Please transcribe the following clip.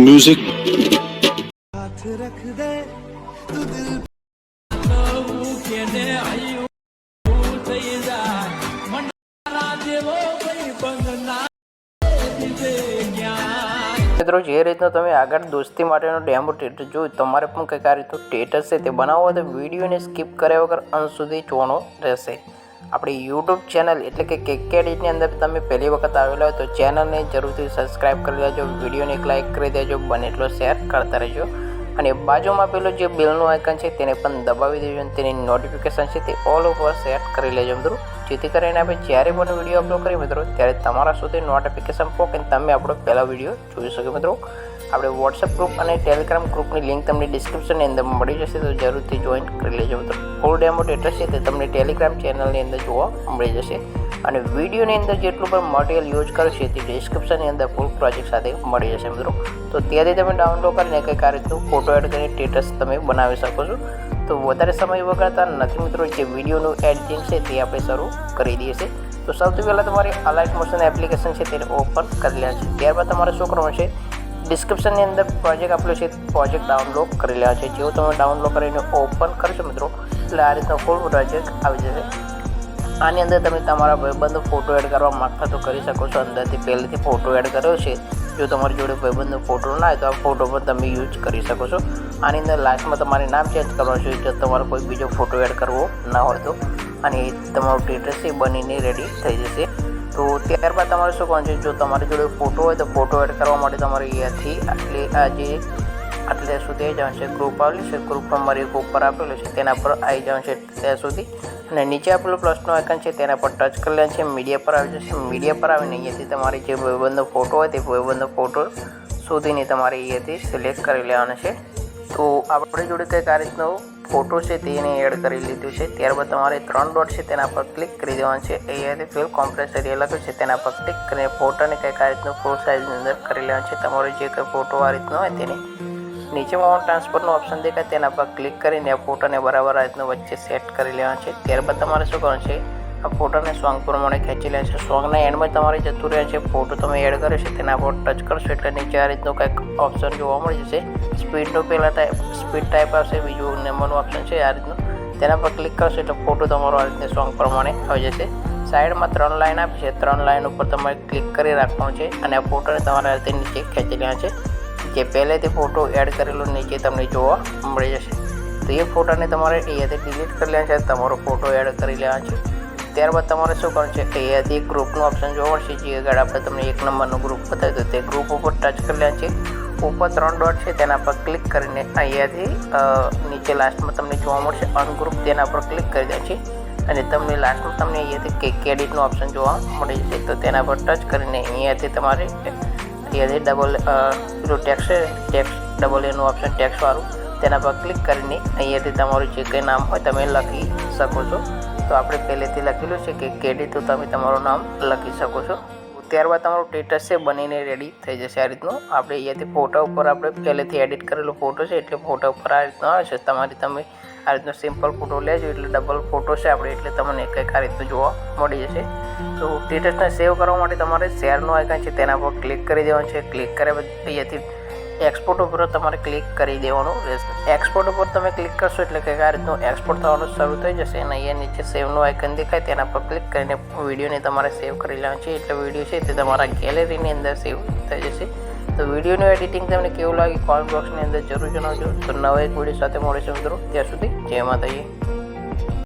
music. મિત્રો, જે રીતનો તમે આગળ દોસ્તી માટેનો ડેમો ટેટર જોયું, તમારે પણ કંઈક આ રીતનું ટેટર છે તે બનાવો તો વિડીયોને સ્કીપ કર્યા વગર અંત સુધી જોવાનો રહેશે. આપણી યુટ્યુબ ચેનલ એટલે કે કેકેડીની અંદર તમે પહેલી વખત આવેલા હોય તો ચેનલને જરૂરથી સબસ્ક્રાઈબ કરી દેજો વિડીયોને એક લાઇક કરી દેજો, બને એટલો શેર કરતા રહેજો. અને બાજુમાં પેલું જે બિલનું આઇકન છે તેને પણ દબાવી દેજો અને તેની નોટિફિકેશન છે તે ઓલ ઉપર સેટ કરી લેજો મિત્રો. જેથી કરીને આપણે જ્યારે પણ વીડિયો અપલોડ કરીએ મિત્રો, ત્યારે તમારા સુધી નોટિફિકેશન પહોંચે તમે આપણો પહેલા વીડિયો જોઈ શકો મિત્રો. આપણે વોટ્સઅપ ગ્રુપ અને ટેલિગ્રામ ગ્રુપની લિંક તમને ડિસ્ક્રિપ્શનની અંદર મળી જશે, તો જરૂરથી જોઈન કરી લેજો. મિત્રો ફૂલ ડેમો ડેટા છે તે તમને ટેલિગ્રામ ચેનલની અંદર જોવા મળી જશે. અને વિડીયોની અંદર જેટલું પણ મટીરિયલ યુઝ કરશે તે ડિસ્ક્રિપ્શનની અંદર ફૂલ પ્રોજેક્ટ સાથે મળી જશે મિત્રો. તો ત્યાંથી તમે ડાઉનલોડ કરીને કંઈક આ રીતનું ફોટો એડ કરીને સ્ટેટસ તમે બનાવી શકો છો. તો વધારે સમય વગાડતા નથી મિત્રો, જે વિડીયોનું એડિટિંગ છે તે આપણે શરૂ કરી દઈએ છીએ. તો સૌથી પહેલાં તમારી અલાઇટ મોશન એપ્લિકેશન છે તેને ઓપન કરી લેવા છે. ત્યારબાદ તમારે શું કરવાનું છે ડિસ્ક્રિપ્શનની અંદર પ્રોજેક્ટ આપેલો છે પ્રોજેક્ટ ડાઉનલોડ કરી લેવા છે. જેવું તમે ડાઉનલોડ કરીને ઓપન કરશો મિત્રો, એટલે આ રીતનો ફૂલ પ્રોજેક્ટ આવી જશે. આની અંદર તમે તમારા ભાઈબંધો ફોટો એડ કરવા માગતા તો કરી શકો છો. અંદરથી પહેલેથી ફોટો એડ કર્યો છે. જો તમારી જોડે ભાઈબંધનો ફોટો ના હોય તો આ ફોટો પણ તમે યુઝ કરી શકો છો. આની અંદર લાસ્ટમાં તમારે નામ ચેન્જ કરવાનું છે. જો તમારો કોઈ બીજો ફોટો એડ કરવો ના હોય તો. અને તમારું ડિટેલ્સ એ બનીને રેડી થઈ જશે. તો ત્યારબાદ તમારે શું કરવાનું છે? જો તમારી જોડે ફોટો હોય તો ફોટો એડ કરવા માટે તમારે અહીંયાથી આટલી, આ જે આટલે સુધી આવી જવાનું છે ગ્રુપ આવેલું છે ગ્રુપ નંબર એક ઉપર આપેલું છે, તેના પર આવી જવાનું છે ત્યાં સુધી. અને નીચે આપેલું પ્લસનું આઇકન છે, તેના પર ટચ કરી લેવાનું છે મીડિયા પર આવી જશે. મીડિયા પર આવીને અહીંયાથી તમારી જે ભાઈબંધનો ફોટો હોય તે ભાઈબંધનો ફોટો સુધીની તમારે અહીંયાથી સિલેક્ટ કરી લેવાનો છે. તો આપણી જોડે કંઈક આ રીતનો ફોટો છે તેને એડ કરી લીધું છે. ત્યારબાદ તમારે ત્રણ ડોટ છે તેના પર ક્લિક કરી દેવાનું છે. અહીંયાથી ફિલ કોમ્પ્રેસ એરિયા લખ્યું છે તેના પર ક્લિક કરીને ફોટોને કંઈક આ રીતનું ફૂલ સાઇઝની અંદર કરી લેવાનું છે. તમારો જે કંઈ ફોટો આ રીતનો હોય તેને નીચેમાં ટ્રાન્સફરનો ઓપ્શન દેખાય તેના પર ક્લિક કરીને ફોટોને બરાબર આ રીતનું વચ્ચે સેટ કરી લેવાનું છે. ત્યારબાદ તમારે શું કરવાનું છે? આ ફોટોને સોંગ પ્રમાણે ખેંચી લે છે. સોંગના એન્ડમાં તમારે જતું રહે છે. ફોટો તમે એડ કર્યો છે, તેના પર ટચ કરશો એટલે નીચે આ રીતનું કંઈક ઓપ્શન જોવા મળી જશે સ્પીડનું પહેલાં ટાઈપ સ્પીડ ટાઈપ આવશે, બીજું નંબરનું ઓપ્શન છે, આ રીતનું. તેના પર ક્લિક કરશો એટલે ફોટો તમારો આ રીતે સોંગ પ્રમાણે આવી જશે. સાઈડમાં ત્રણ લાઈન આપી છે. ત્રણ લાઈન ઉપર તમારે ક્લિક કરી રાખવાનું છે અને આ ફોટોને તમારે રીતે નીચે ખેંચી લેવા છે. જે પહેલેથી ફોટો એડ કરેલો નીચે તમને જોવા મળી જશે. તો એ ફોટાને તમારે અહીંયાથી ડિલીટ કરી લેવા છે તમારો ફોટો એડ કરી લેવા છે. ત્યારબાદ તમારે શું કરવાનું છે અહીંયાથી એક ગ્રુપનું ઓપ્શન જોવા મળશે. જે આગળ આપણે તમને એક નંબરનું ગ્રુપ બતાવ્યું હતું તે ગ્રુપ ઉપર ટચ કરી લેવા છે. ઉપર ત્રણ ડોટ છે, તેના પર ક્લિક કરીને અહીંયાથી નીચે લાસ્ટમાં તમને જોવા મળશે અનગ્રુપ તેના પર ક્લિક કરી દે છે. અને તમને લાસ્ટમાં તમને અહીંયાથી કે કેડિટનું ઓપ્શન જોવા મળી જશે. તો તેના પર ટચ કરીને અહીંયાથી તમારે, અહીંયાથી ડબલ પેલું ટેક્સ ટેક્સ ડબલ એનું ઓપ્શન ટેક્સવાળું તેના પર ક્લિક કરીને અહીંયાથી તમારું જે કંઈ નામ હોય તમે લખી શકો છો. તો આપણે પહેલેથી લખેલું છે કે કેડી તો તમે તમારું નામ લખી શકો છો. ત્યારબાદ તમારું સ્ટેટસ છે, બનીને રેડી થઈ જશે આ રીતનું. આપણે અહીંયાથી ફોટા ઉપર આપણે પહેલેથી એડિટ કરેલો ફોટો છે, એટલે ફોટા ઉપર આ રીતનો આવે છે. તમારી તમે આ રીતનો સિમ્પલ ફોટો લેજો, એટલે ડબલ ફોટો છે આપણે, એટલે તમને કંઈક આ રીતનું જોવા મળી જશે. તો સ્ટેટસને સેવ કરવા માટે તમારે શેરનું આઇકન છે, તેના પર ક્લિક કરી દેવાનું છે. ક્લિક કર્યા પછી અહીંયાથી એક્સપોર્ટ ઉપર તમારે ક્લિક કરી દેવાનું રહેશે. એક્સપોર્ટ ઉપર તમે ક્લિક કરશો એટલે કે આ રીતનું એક્સપોર્ટ થવાનું શરૂ થઈ જશે અને અહીંયા નીચે સેવનું આઇકન દેખાય તેના પર ક્લિક કરીને વિડીયોને તમારે સેવ કરી લેવાનું છે. એટલે વીડિયો છે તે તમારા ગેલેરીની અંદર સેવ થઈ જશે. તો વિડીયોનું એડિટિંગ તમને કેવું લાગે કોમેન્ટ બોક્સની અંદર જરૂર જણાવજો. તો નવા એક વીડિયો સાથે મળીશું મિત્રો. ત્યાં સુધી જેમાં માતાજી.